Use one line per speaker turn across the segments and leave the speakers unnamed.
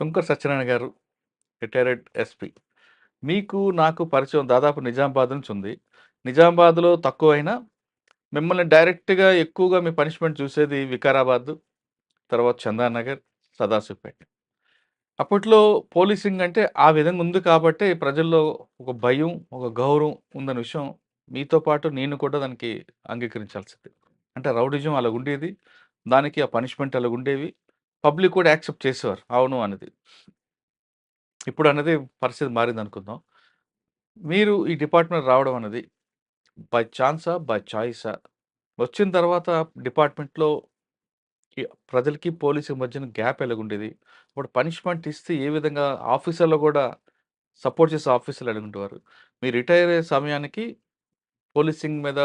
శంకర్ సత్యనారాయణ గారు retired SP. మీకు నాకు పరిచయం దాదాపు నిజామాబాద్ నుంచి ఉంది. నిజామాబాద్లో తక్కువైనా మిమ్మల్ని డైరెక్ట్గా ఎక్కువగా మీ పనిష్మెంట్ చూసేది వికారాబాద్ తర్వాత చందానగర్ సదాశివపేట. అప్పట్లో పోలీసింగ్ అంటే ఆ విధంగా ఉంది కాబట్టి ప్రజల్లో ఒక భయం ఒక గౌరవం ఉందన్న విషయం మీతో పాటు నేను కూడా దానికి అంగీకరించాల్సింది. అంటే రౌడిజం అలా ఉండేది. దానికి ఆ పనిష్మెంట్ అలా పబ్లిక్ కూడా యాక్సెప్ట్ చేసేవారు. అవును అనేది ఇప్పుడు అనేది పరిస్థితి మారింది అనుకుందాం మీరు ఈ డిపార్ట్మెంట్ రావడం అనేది బై ఛాన్సా బై చాయిసా వచ్చిన తర్వాత డిపార్ట్మెంట్లో ఈ ప్రజలకి పోలీసు మధ్యన గ్యాప్ ఎలాగుండేది? ఇప్పుడు పనిష్మెంట్ ఇస్తే ఏ విధంగా ఆఫీసర్లో కూడా సపోర్ట్ చేసే ఆఫీసర్లు అడుగుంటేవారు మీరు రిటైర్ అయ్యే సమయానికి పోలీసింగ్ మీద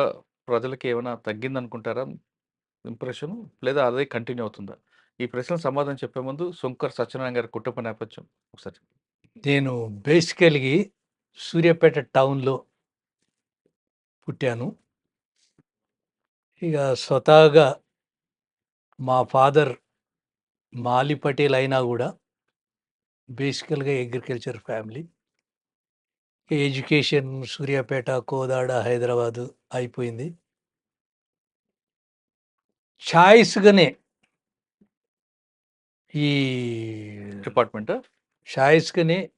ప్రజలకి ఏమైనా తగ్గిందనుకుంటారా? ఇంప్రెషన్? లేదా అదే కంటిన్యూ అవుతుందా? ఈ ప్రశ్న సమాధానం చెప్పే ముందు శంకర్ సత్యనారాయణ గారి కుటుంబ నేపథ్యం ఒకసారి
నేను బేసికల్గా సూర్యాపేట టౌన్లో పుట్టాను. ఇక స్వతహాగా మా ఫాదర్ మాలి పటేల్ అయినా కూడా బేసికల్గా agriculture family. Education Suryapet Kodad Hyderabad అయిపోయింది. ఛాయిస్గానే ఈ
డిపార్ట్మెంట్?
ఛాయిస్గానే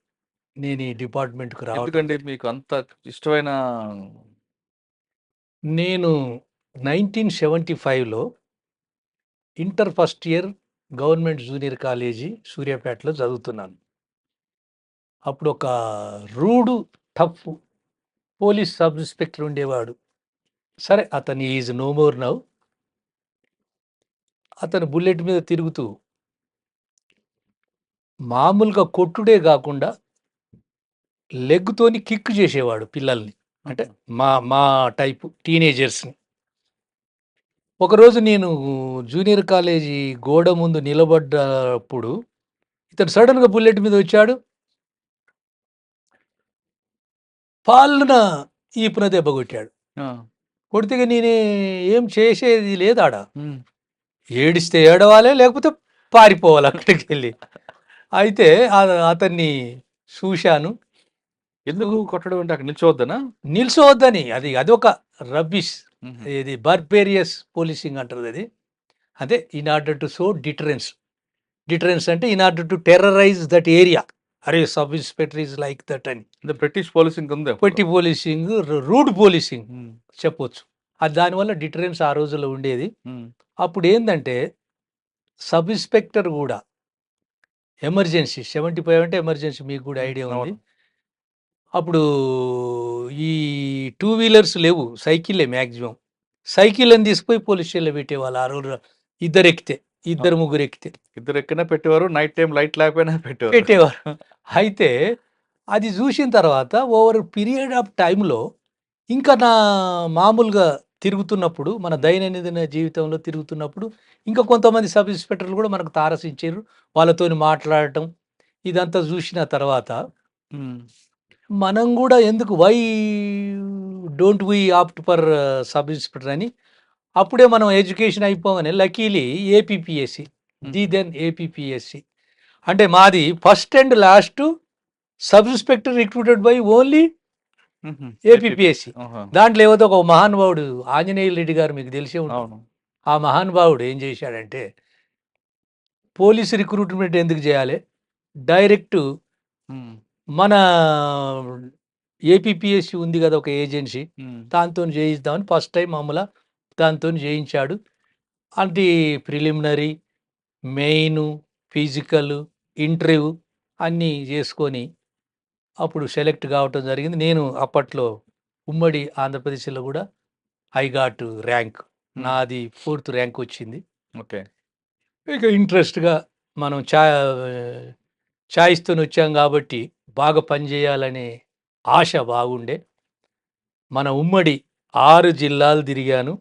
నేను ఈ డిపార్ట్మెంట్కి రావడం
ఎందుకంటే మీకు అంత ఇష్టమైన
నేను నైన్టీన్ సెవెంటీ ఫైవ్లో inter first year government junior college సూర్యాపేటలో చదువుతున్నాను. అప్పుడు ఒక rude tough police sub inspector ఉండేవాడు. సరే అతను ఈజ్ నో మోర్ నవ్ అతను బుల్లెట్ మీద తిరుగుతూ మామూలుగా కొట్టుడే కాకుండా లెగ్తోని కిక్ చేసేవాడు పిల్లల్ని. అంటే మా మా టైపు టీనేజర్స్ని. ఒకరోజు నేను జూనియర్ కాలేజీ గోడ ముందు నిలబడ్డప్పుడు ఇతను సడన్గా బుల్లెట్ మీద వచ్చాడు. పాలున ఈపున దెబ్బ కొట్టాడు. కొడితే నేనే ఏం చేసేది లేదాడ? ఏడిస్తే ఏడవాలే లేకపోతే పారిపోవాలి అక్కడికి వెళ్ళి అయితే అతన్ని చూశాను.
ఎందుకు కొట్టడం అంటే అక్కడ నిల్చోవద్దనా?
నిల్చోవద్దని. అది అదొక రబ్బిష్.
ఉమ్,
ఇది బర్బేరియస్ పోలీసింగ్ అంటారు అది. అదే in order to so deterrence. Deterrence అంటే in order to terrorize that area. అరే sub inspector is like that అని.
బ్రిటిష్ పోలీసింగ్ ఉంది.
పెట్టి పోలీసింగ్ రూడ్ పోలీసింగ్ చెప్పొచ్చు. అది దానివల్ల డిటరెన్స్ ఆ రోజుల్లో ఉండేది. అప్పుడు ఏంటంటే సబ్ ఇన్స్పెక్టర్ కూడా ఎమర్జెన్సీ సెవెంటీ ఫైవ్ అంటే ఎమర్జెన్సీ మీకు కూడా ఐడియా ఉంది. అప్పుడు ఈ టూ వీలర్స్ లేవు సైకిల్లే మ్యాక్సిమం సైకిల్ అని తీసుకుపోయి పోలీస్ స్టేషన్లో పెట్టేవాళ్ళు ఆ రోజు ఇద్దరు ఎక్కితే ఇద్దరు ముగ్గురు ఎక్కితే
ఇద్దరు ఎక్కినా పెట్టేవారు నైట్ టైం లైట్ లేకపోయినా పెట్టేవారు.
పెట్టేవారు. అయితే అది చూసిన తర్వాత ఓవర్ పీరియడ్ ఆఫ్ టైంలో ఇంకా నా మామూలుగా తిరుగుతున్నప్పుడు మన దైనందిన జీవితంలో తిరుగుతున్నప్పుడు ఇంకా కొంతమంది సబ్ ఇన్స్పెక్టర్లు కూడా మనకు తారసించారు వాళ్ళతోని మాట్లాడటం ఇదంతా చూసిన తర్వాత మనం కూడా ఎందుకు why don't we opt for sub inspector అని అప్పుడే మనం ఎడ్యుకేషన్ అయిపోగానే luckily APPSC the then APPSC. అంటే మాది first and last sub inspector recruited by only
ఆహా,
దాంట్లో ఏవో ఒక మహానుభావుడు ఆంజనేయ రెడ్డి గారు మీకు తెలిసే ఉంటుంది.
అవును.
ఆ మహానుభావుడు ఏం చేశాడంటే పోలీస్ రిక్రూట్మెంట్ ఎందుకు చేయాలి? డైరెక్ట్ మన ఏపీపీఎస్సి ఉంది కదా ఒక ఏజెన్సీ దాంతో చేయిద్దామని ఫస్ట్ టైం మామూలు దాంతో చేయించాడు. అంటే ప్రిలిమినరీ మెయిన్ ఫిజికల్ ఇంటర్వ్యూ అన్నీ చేసుకొని అప్పుడు సెలెక్ట్ కావటం జరిగింది. నేను అప్పట్లో ఉమ్మడి ఆంధ్రప్రదేశ్లో కూడా ఐ గాట్ ర్యాంక్ నాది ఫోర్త్ ర్యాంక్ వచ్చింది.
ఓకే.
ఇక ఇంట్రెస్ట్గా మనం చా ఛాయిస్తో వచ్చాం కాబట్టి బాగా పనిచేయాలనే ఆశ బాగుండే. మన ఉమ్మడి ఆరు జిల్లాలు తిరిగాను.